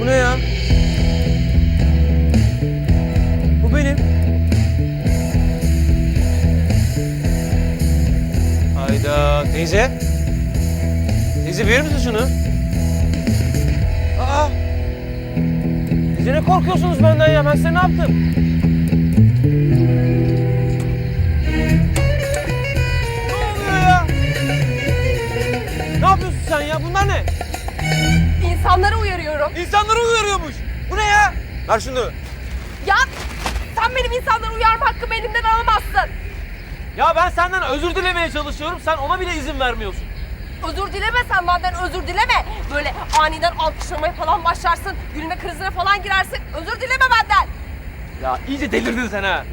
Bu ne ya? Bu benim. Hayda teyze. Teyze verir misin şunu? Aa! Teyze ne korkuyorsunuz benden ya? Ben size ne yaptım? Ne oluyor ya? Ne yapıyorsun sen ya? Bunlar ne? İnsanları uyarıyorum. İnsanları uyarıyormuş. Bu ne ya? Ver şunu. Ya sen benim insanları uyarma hakkımı elimden alamazsın. Ya ben senden özür dilemeye çalışıyorum. Sen ona bile izin vermiyorsun. Özür dileme sen benden özür dileme. Böyle aniden alkışlamaya falan başlarsın. Gülme krizine falan girersin. Özür dileme benden. Ya iyice delirdin sen ha.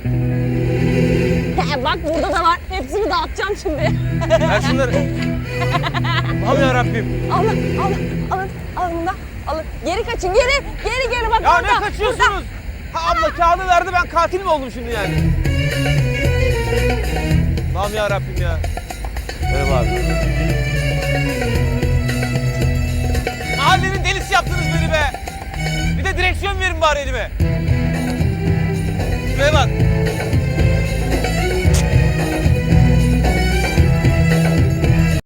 He, bak burada da var. Hepsini dağıtacağım şimdi. Ver şunları. Allah'ım ya Rabbim. alın, alın, alın, alın bunu da. Alın. Geri kaçın, geri, geri geri bak Ya orada. ne kaçıyorsunuz? Ha abla kağıdı verdi ben katil mi oldum şimdi yani? Allah'ım ya Rabbim ya. Merhaba abi. Mahallenin delisi yaptınız beni be. Bir de direksiyon verin bari elime. Şuraya bak.